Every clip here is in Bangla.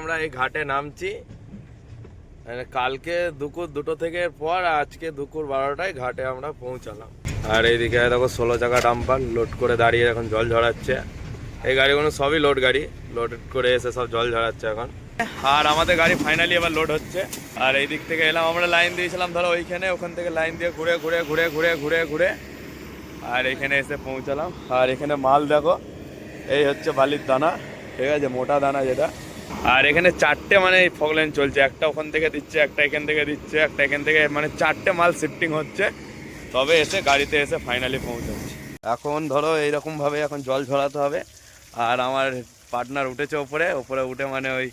আমরা এই ঘাটে নামছি। কালকে দুপুর দুটো থেকে পর আজকে দুপুর বারোটায় ঘাটে আমরা পৌঁছালাম। আর এইদিকে দেখো ষোলো চাকা ডাম্পার লোড করে দাঁড়িয়ে এখন জল ঝরাচ্ছে। এই গাড়িগুলো সবই লোড গাড়ি। লোড করে এসে সব জল ঝরাচ্ছে এখন। আর আমাদের গাড়ি ফাইনালি এবার লোড হচ্ছে। আর এই দিক থেকে এলাম, আমরা লাইন দিয়েছিলাম, ধরো ওইখানে, ওখান থেকে লাইন দিয়ে ঘুরে ঘুরে ঘুরে ঘুরে ঘুরে ঘুরে। আর এখানে এসে পৌঁছালাম। আর এখানে মাল দেখো, এই হচ্ছে বালির দানা, ঠিক আছে, মোটা দানা যেটা। আর এখানে চারটে মানে ফগলাইন চলছে। একটা ওখান থেকে দিচ্ছে, একটা এখান থেকে দিচ্ছে, একটা এখান থেকে মানে চারটে মাল শিফটিং হচ্ছে। তবে এসে গাড়িতে এসে ফাইনালি পৌঁছাচ্ছে। এখন ধরো এইরকম ভাবে এখন জল ঝরাতে হবে। আর আমার পার্টনার উঠেছে ওপরে। ওপরে উঠে মানে ওই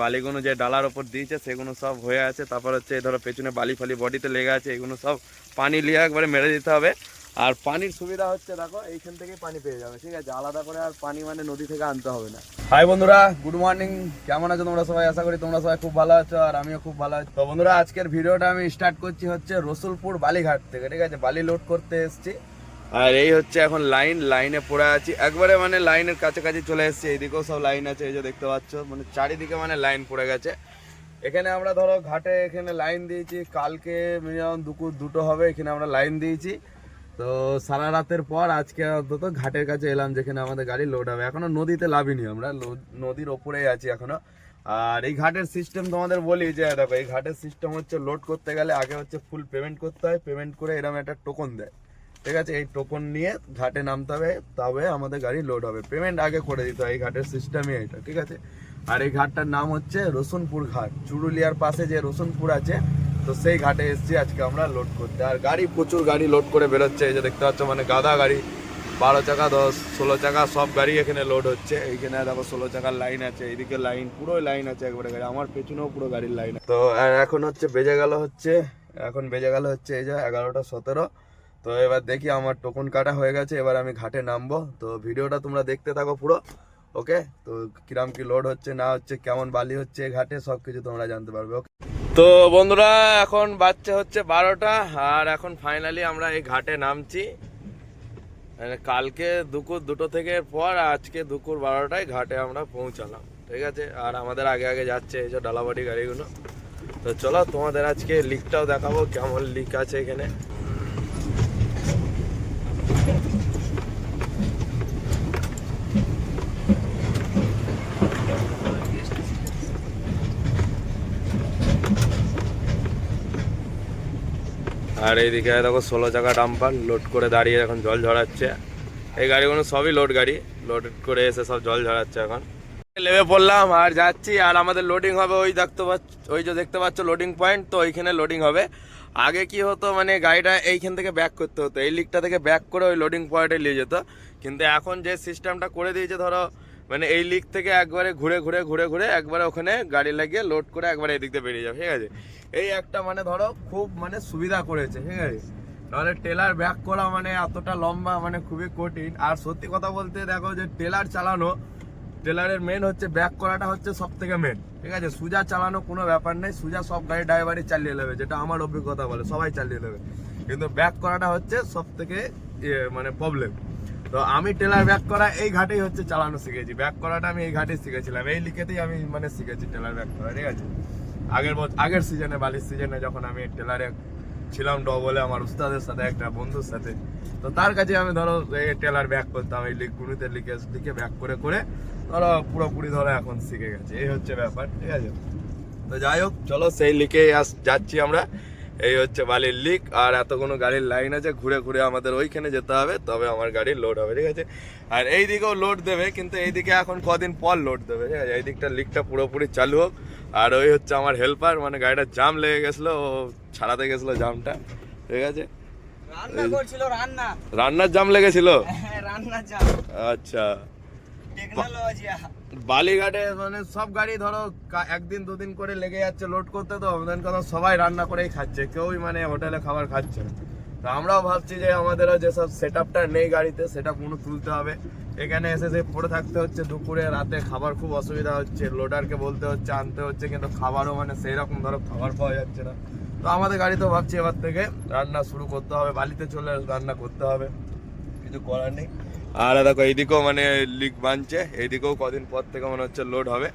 বালিগুলো যে ডালার ওপর দিয়েছে, সেগুলো সব হয়ে আছে। তারপর হচ্ছে ধরো পেছনে বালি ফালি বডিতে লেগে আছে, এগুলো সব পানি নিয়ে একবারে মেরে দিতে হবে। আর পানির সুবিধা হচ্ছে দেখো, এইখান থেকেই পানি পেয়ে যাবে, ঠিক আছে? আলাদা করে আর পানি মানে নদী থেকে আনতে হবে না। হাই বন্ধুরা, গুড মর্নিং। কেমন আছো তোমরা সবাই? আশা করি তোমরা সবাই খুব ভালো আছো আর আমিও খুব ভালো আছি। তো বন্ধুরা, আজকের ভিডিওটা আমি স্টার্ট করছি হচ্ছে রসুলপুর বালিঘাট থেকে, ঠিক আছে? বালি লোড করতে এসেছি। আর এই হচ্ছে এখন লাইন লাইনে পড়ে আছি। একবারে মানে লাইনের কাছাকাছি চলে এসেছি, এইদিকেও সব লাইন আছে, এই যে দেখতে পাচ্ছ মানে চারিদিকে মানে লাইন পড়ে গেছে। এখানে আমরা ধরো ঘাটে এখানে লাইন দিয়েছি, কালকে মিনিমাম দুপুর দুটো হবে, এখানে আমরা লাইন দিয়েছি। তো সারা রাতের পর আজকে অন্তত ঘাটের কাছে এলাম যেখানে আমাদের গাড়ি লোড হবে। এখনও নদীতে লাভিনি আমরা নদীর ওপরেই আছি এখনও। আর এই ঘাটের সিস্টেম তোমাদের বলি যে, দেখো, এই ঘাটের সিস্টেম হচ্ছে লোড করতে গেলে আগে হচ্ছে ফুল পেমেন্ট করতে হয়। পেমেন্ট করে এরকম একটা টোকন দেয়। ঠিক আছে? এই টোকন নিয়ে ঘাটে নামতে হবে, তবে আমাদের গাড়ি লোড হবে। পেমেন্ট আগে করে দিতে হয়, এই ঘাটের সিস্টেমই এটা, ঠিক আছে? আর এই ঘাটটার নাম হচ্ছে রসুনপুর ঘাট। চুরুলিয়ার পাশে যে রসুনপুর আছে তো সেই ঘাটে এসেছি, আজকে আমরা লোড করতে। আর গাড়ি, প্রচুর গাড়ি লোড করে বেরোচ্ছে। এই যে দেখতে পাচ্ছ মানে গাদা গাড়ি। বারো চাকা, দশ, ষোলো চাকা, সব গাড়ি এখানে লোড হচ্ছে। এইখানে দেখো ষোলো চাকার লাইন আছে। এইদিকে লাইন পুরো লাইন আছে একবারে গাড়ি। আমার পেছনেও পুরো গাড়ির লাইন তো আর এখন হচ্ছে, বেজে গেল হচ্ছে, এখন বেজে গেল হচ্ছে এই যে এগারোটা সতেরো। তো এবার দেখি আমার টোকন কাটা হয়ে গেছে, এবার আমি ঘাটে নামবো। তো ভিডিওটা তোমরা দেখতে থাকো পুরো ওকে তো কিরাম কি লোড হচ্ছে, না হচ্ছে, কেমন বালি হচ্ছে ঘাটে সব কিছু তোমরা জানতে পারবে ওকে তো বন্ধুরা, এখন বাচ্চা হচ্ছে বারোটা, আর এখন ফাইনালি আমরা এই ঘাটে নামছি। কালকে দুপুর দুটো থেকে পর, আজকে দুপুর বারোটায় ঘাটে আমরা পৌঁছালাম, ঠিক আছে? আর আমাদের আগে আগে যাচ্ছে এই যে ডালাবাড়ি গাড়িগুলো। তো চলো তোমাদের আজকে লিকটাও দেখাবো, কেমন লিক আছে এখানে। আর এইদিকে দেখো ষোলো চাকা ডাম্পার লোড করে দাঁড়িয়ে এখন জল ঝরাচ্ছে। এই গাড়িগুলো সবই লোড গাড়ি লোড করে এসে সব জল ঝরাচ্ছে এখন। লেবে পড়লাম আর যাচ্ছি, আর আমাদের লোডিং হবে ওই দেখতে পাচ্ছ, ওই যে দেখতে পাচ্ছ লোডিং পয়েন্ট তো ওইখানে লোডিং হবে। আগে কি হতো মানে গাড়িটা এইখান থেকে ব্যাক করতে হতো, এই লিকটা থেকে ব্যাক করে ওই লোডিং পয়েন্টে নিয়ে যেত। কিন্তু এখন যে সিস্টেমটা করে দিয়েছে, ধরো মানে এই লিক থেকে একবারে ঘুরে ঘুরে ঘুরে ঘুরে একবারে ওখানে গাড়ি লাগিয়ে লোড করে একবারে এদিক দিয়ে বেরিয়ে যাবে, ঠিক আছে? এই একটা মানে ধরো খুব মানে সুবিধা করেছে, ঠিক আছে? নাহলে টেলার ব্যাক করা মানে এতটা লম্বা মানে খুবই কঠিন। আর সত্যি কথা বলতে দেখো যে টেলার চালানো টেলারের মেন হচ্ছে ব্যাক করাটা হচ্ছে সব থেকে মেন ঠিক আছে? সুজা চালানো কোনো ব্যাপার নেই, সুজা সব গাড়ি ড্রাইভারই চালিয়ে নেবে, যেটা আমার অভিজ্ঞতা বলে, সবাই চালিয়ে নেবে। কিন্তু ব্যাক করাটা হচ্ছে সব থেকে মানে প্রবলেম তো আমি টেলার ব্যাক করা এই ঘাটেই হচ্ছে চালানো শিখেছি। ব্যাক করাটা আমি এই ঘাটেই শিখেছিলাম। এই লিখেতেই আমি মানে শিখেছি টেলার ব্যাক করা, ঠিক আছে? আগের আগের সিজনে বালির সিজনে যখন আমি টেলারে ছিলাম ডবলে আমার উস্তাদের সাথে, একটা বন্ধুর সাথে, তো তার কাছে আমি ধরো এই টেলার ব্যাক করতাম, এই লিখগুলোতে লিখে লিখে ব্যাক করে করে ধরো পুরোপুরি ধরো এখন শিখে গেছে। এই হচ্ছে ব্যাপার, ঠিক আছে? তো যাই হোক, চলো সেই লিকে আস যাচ্ছি আমরা। এই হচ্ছে বালির লিক আর এত কোনো গাড়ির লাইন আছে ঘুরে ঘুরে আমাদের ওইখানে যেতে হবে তবে আমার গাড়ি লোড হবে ঠিক আছে? আর এই দিকেও লোড দেবে কিন্তু এই দিকে এখন কদিন পর লোড দেবে ঠিক আছে? এই দিকটা লিকটা পুরোপুরি চালু হোক। আর ওই হচ্ছে আমার হেল্পার মানে গাড়িটা জাম লেগে গেছিল ও ছাড়াতে গেছিল জামটা ঠিক আছে? রান্না রান্নার জাম লেগেছিল? হ্যাঁ আচ্ছা। টেকনোলজি বালিঘাটে মানে সব গাড়ি ধরো একদিন দুদিন করে লেগে যাচ্ছে লোড করতে তো আমাদের কথা সবাই রান্না করেই খাচ্ছে, কেউই মানে হোটেলে খাবার খাচ্ছে তো আমরাও ভাবছি যে আমাদেরও যেসব সেট আপটা নেই গাড়িতে সেটা কোনো তুলতে হবে। এখানে এসে যে পড়ে থাকতে হচ্ছে দুপুরে, রাতে খাবার খুব অসুবিধা হচ্ছে লোডারকে বলতে হচ্ছে, আনতে হচ্ছে, কিন্তু খাবারও মানে সেই রকম ধরো খাবার পাওয়া যাচ্ছে না। তো আমাদের গাড়িতেও ভাবছি এবার থেকে রান্না শুরু করতে হবে, বালিতে চলে রান্না করতে হবে, কিছু করার নেই। আর দেখো, এইদিকেও মানে লিক বানছে। এইদিকেও কদিন পর থেকে মনে হচ্ছে লোড হবে।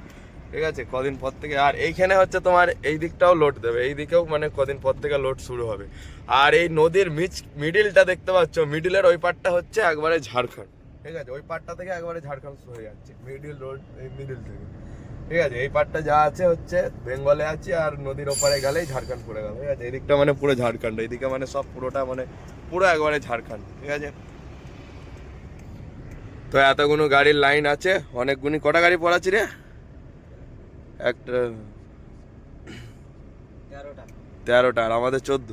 ঠিক আছে? কদিন পর থেকে, আর এইখানে হচ্ছে তোমার এই দিকটাও লোড দেবে। এই দিকেও মানে কদিন পর থেকে লোড শুরু হবে। আর এই নদীর মিচ মিডিলটা দেখতে পাচ্ছ। মিডিলের ওই পারটা হচ্ছে একবারে ঝাড়খণ্ড। ঠিক আছে? ওই পারটা থেকে একবারে ঝাড়খণ্ড শুরু হয়ে যাচ্ছে। মিডিল রোড এই মিডিল থেকে। ঠিক আছে? এই পারটা যা আছে হচ্ছে বেঙ্গলে আছে, আর নদীর ওপারে গেলেই ঝাড়খণ্ড পড়ে গেল। ঠিক আছে? এদিকটা মানে পুরো ঝাড়খণ্ড। এইদিকে মানে সব পুরোটা মানে পুরো একবারে ঝাড়খণ্ড। ঠিক আছে? তো এতগুলো গাড়ির লাইন আছে অনেকগুলি কটা গাড়ি পড়াচ্ছি রে? একটা তেরোটা। আর আমাদের চোদ্দ।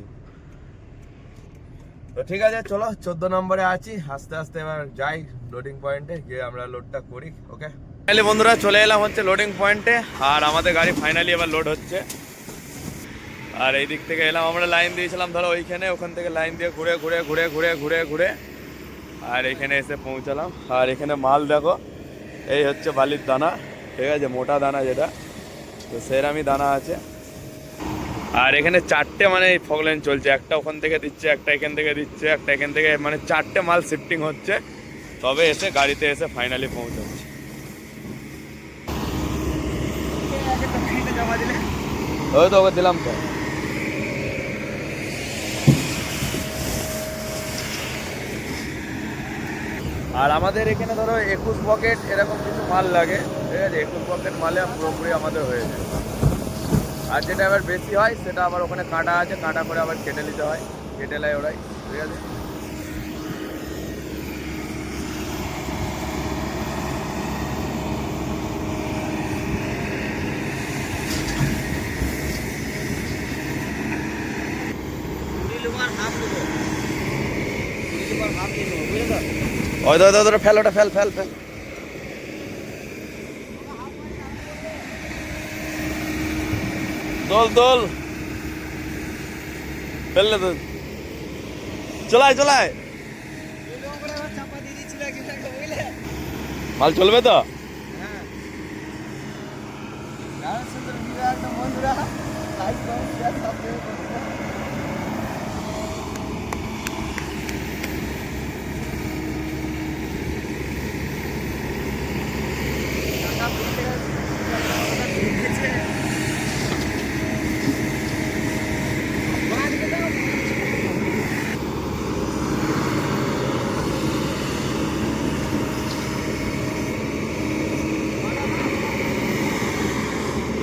তো ঠিক আছে চলো চোদ্দ নম্বরে আছি। আস্তে আস্তে এবার যাই লোডিং পয়েন্টে গিয়ে আমরা লোডটা করি ওকে ফাইনালি বন্ধুরা চলে এলাম হচ্ছে লোডিং পয়েন্টে আর আমাদের গাড়ি ফাইনালি এবার লোড হচ্ছে। আর এই দিক থেকে এলাম আমরা লাইন দিয়েছিলাম ধরো ওইখানে ওখান থেকে লাইন দিয়ে ঘুরে ঘুরে ঘুরে ঘুরে ঘুরে ঘুরে। আর এখানে এসে পৌঁছালাম। আর এখানে মাল দেখো, এই হচ্ছে বালির দানা, ঠিক আছে? মোটা দানা যেটা। তো সেরামি দানা আছে। আর এখানে চারটে মানে ফগ লাইন চলছে। একটা ওখান থেকে দিচ্ছে, একটা এখান থেকে দিচ্ছে, একটা এখান থেকে মানে চারটে মাল শিফটিং হচ্ছে। তবে এসে গাড়িতে এসে ফাইনালি পৌঁছাচ্ছে। ওই তো ওকে দিলাম তো। আর আমাদের এখানে ধরো একুশ পকেট এরকম কিছু মাল লাগে, ঠিক আছে? একুশ পকেট মালে পুরোপুরি আমাদের হয়ে যায়। আর যেটা আবার বেশি হয়, সেটা আবার ওখানে কাঁটা আছে, কাঁটা করে আবার কেটে নিতে হয়, কেটে নেয় ওরাই, ঠিক আছে? হাফ দেবো হাফ নেব বুঝলে ওই ওই তো, ফেল ওটা ফেল ফেল ফেল। দোল দোল। ফেললে তো চলায় চলায় মাল চলবে তো? হ্যাঁ।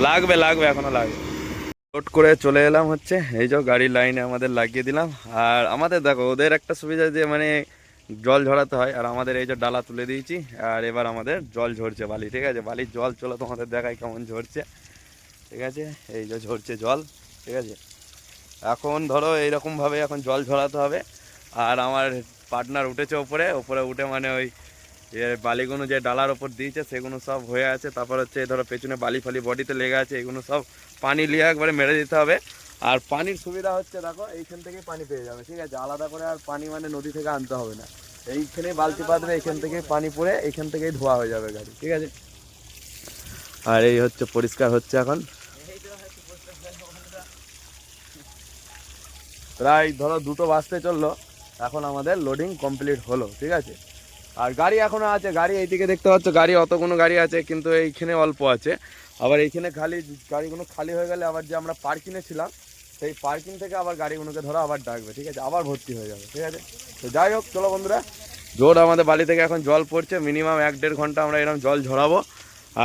লাগবে লাগবে, এখনও লাগবে। লোড করে চলে এলাম হচ্ছে, এই যে গাড়ির লাইনে আমাদের লাগিয়ে দিলাম। আর আমাদের দেখো, ওদের একটা সুবিধা যে মানে জল ঝরাতে হয় আর আমাদের এই যে ডালা তুলে দিয়েছি, আর এবার আমাদের জল ঝরছে বালি, ঠিক আছে? বালির জল চলো তোমাদের দেখায় কেমন ঝরছে, ঠিক আছে? এই যে ঝরছে জল, ঠিক আছে? এখন ধরো এইরকমভাবে এখন জল ঝরাতে হবে, আর আমার পার্টনার উঠেছে ওপরে ওপরে উঠে মানে ওই বালিগুলো যে ডালার ওপর দিয়েছে, সেগুলো সব হয়ে আছে। তারপর হচ্ছে ধরো পেছনে বালি ফালি বডিতে লেগে আছে, এগুলো সব পানি লিয়ে একবারে মেরে দিতে হবে। আর পানির সুবিধা হচ্ছে দেখো, এইখান থেকেই পানি পেয়ে যাবে, ঠিক আছে? আলাদা করে আর পানি মানে নদী থেকে আনতে হবে না। এইখানে বালতি পাতবে এখান থেকেই পানি পড়ে এইখান থেকেই ধোয়া হয়ে যাবে গাড়ি, ঠিক আছে? আর এই হচ্ছে পরিষ্কার হচ্ছে এখন। প্রায় ধরো দুটো বাজতে চলল, এখন আমাদের লোডিং কমপ্লিট হলো, ঠিক আছে? আর গাড়ি এখনও আছে, গাড়ি এইদিকে দেখতে পাচ্ছ, গাড়ি অত কোনো গাড়ি আছে, কিন্তু এইখানে অল্প আছে। আবার এইখানে খালি, গাড়িগুলো খালি হয়ে গেলে আবার যে আমরা পার্কিংয়ে ছিলাম সেই পার্কিং থেকে আবার গাড়িগুলোকে ধরো আবার ডাকবে, ঠিক আছে? আবার ভর্তি হয়ে যাবে, ঠিক আছে? তো যাই হোক, চলো বন্ধুরা। জোর আমাদের বাড়ি থেকে এখন জল পড়ছে মিনিমাম এক দেড় ঘণ্টা আমরা এরকম জল ঝরাবো।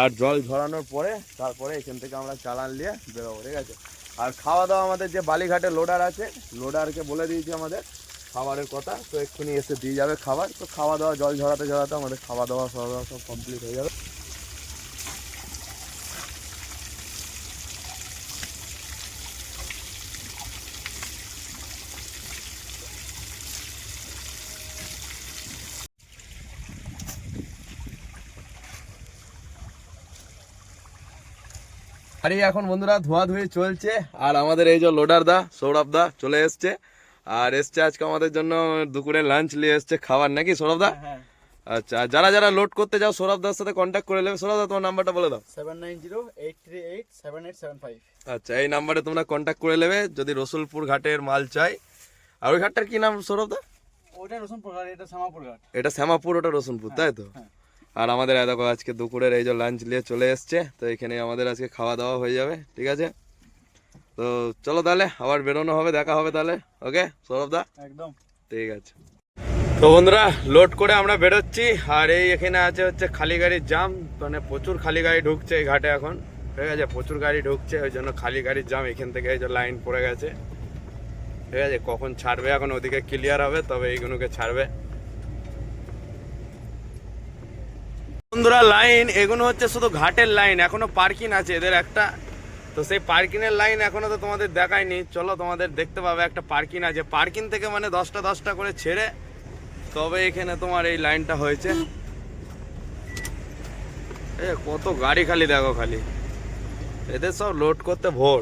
আর জল ঝরানোর পরে, তারপরে এখান থেকে আমরা চালান নিয়ে বেরোবো, ঠিক আছে? আর খাওয়া দাওয়া আমাদের যে বালিঘাটে লোডার আছে লোডারকে বলে দিয়েছি আমাদের, খাবারের কথা। তো এক্ষুনি এসে দিয়ে যাবে খাবার। তো খাওয়া দাওয়া জল ঝরাতে ঝরাতে আমাদের খাওয়া দাওয়া খাওয়া দাওয়া সব কমপ্লিট হয়ে যাবে। গাড়ি এখন বন্ধুরা ধোয়া ধুয়ে চলছে। আর আমাদের এই যে লোডার দা সৌরভ দা চলে এসছে। আর এসছে আজকে আমাদের জন্য দুপুরে লাঞ্চ নিয়ে এসছে খাবার নাকি সৌরভ দা? হ্যাঁ আচ্ছা যারা যারা লোড করতে যাও সৌরভ দার সাথে কন্ট্যাক্ট করে নেবে। সৌরভ দা তোমার নাম্বারটা বলে দাও। Seven nine zero eight three eight seven eight seven five আচ্ছা এই নাম্বারে তোমরা কন্ট্যাক্ট করে নেবে যদি রসুলপুর ঘাটের মাল চাই। আর ওই ঘাটটার কি নাম সৌরভ দা? ওটা রসুনপুর ঘাট এটা শ্যামাপুর ঘাট। এটা শ্যামাপুর ওটা রসুনপুর তাই তো? হ্যাঁ। আর আমাদের দেখো আজকে দুপুরের এই যে লাঞ্চ নিয়ে চলে এসছে তো এখানে আমাদের আজকে খাওয়া দাওয়া হয়ে যাবে ঠিক আছে? তো চলো তাহলে আবার বেরোনো হবে দেখা হবে তাহলে ওকে সৌরভ দা? একদম। ঠিক আছে। তো বন্ধুরা লোড করে আমরা বেরোচ্ছি আর এই এখানে আছে হচ্ছে খালি গাড়ির জাম মানে প্রচুর খালি গাড়ি ঢুকছে এই ঘাটে এখন ঠিক আছে? প্রচুর গাড়ি ঢুকছে ওই জন্য খালি গাড়ির জাম এখান থেকে এই যে লাইন পড়ে গেছে ঠিক আছে? কখন ছাড়বে এখন ওদিকে ক্লিয়ার হবে তবে এইগুলোকে ছাড়বে। বন্ধুরা, লাইন, এগুলো হচ্ছে শুধু ঘাটের লাইন, এখনও পার্কিং আছে এদের একটা। তো সেই পার্কিং এর লাইন এখনও তো তোমাদের দেখায়নি। চলো তোমাদের দেখতে পাবে একটা পার্কিং আছে। পার্কিং থেকে মানে দশটা দশটা করে ছেড়ে তবে এখানে তোমার এই লাইনটা হয়েছে। এ, কত গাড়ি খালি, দেখো খালি। এদের সব লোড করতে ভোর।